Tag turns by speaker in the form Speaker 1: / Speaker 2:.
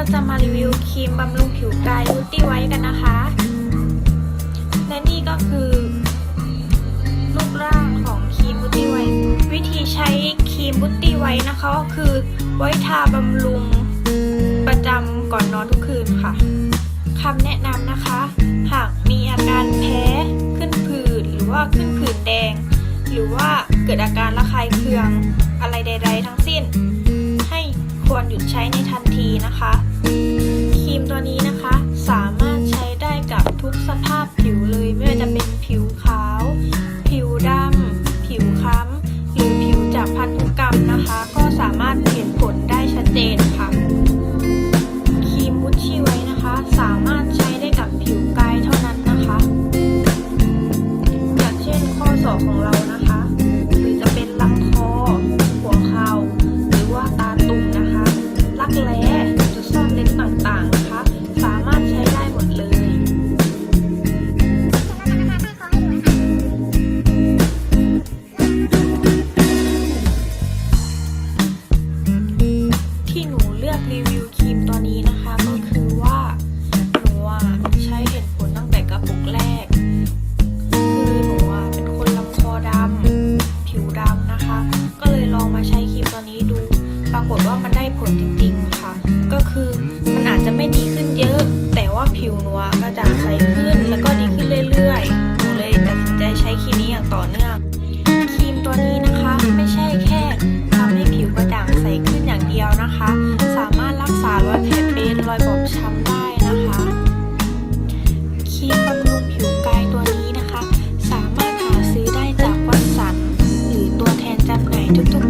Speaker 1: เราจะมารีวิวครีมบำรุงผิวกาย Beauty White กันนะคะ และนี่ก็คือรูปร่างของครีม Beauty White วิธีใช้ครีม Beauty White นะคะก็คือไว้ทาบำรุงประจำก่อนนอนทุกคืนค่ะคำแนะนำนะคะ หากมีอาการแพ้ขึ้นผื่นหรือว่าขึ้นผื่นแดง หรือว่าเกิดอาการระคายเคืองอะไรใด ๆ ทั้งสิ้น ควรหยุดใช้ในทันทีนะคะ ครีมตัวนี้นะคะสามารถใช้ได้กับทุกสภาพ นจริงๆค่ะ ก็คือมันอาจจะไม่ดีขึ้นเยอะ แต่ว่าผิวนูอะกระจ่างใสขึ้นแล้วก็ดีขึ้นเรื่อยๆหนูเลยตัดสินใจใช้ครีมนี้อย่างต่อเนื่องครีมตัวนี้นะคะ ไม่ใช่แค่ทำให้ผิวกระจ่างใสขึ้นอย่างเดียวนะคะ สามารถรักษารอยแผลเป็นรอยบอบช้ำได้นะคะครีมบำรุงผิวกายตัวนี้นะคะ สามารถหาซื้อได้จากวัสสันหรือตัวแทนจำหน่ายทุกๆ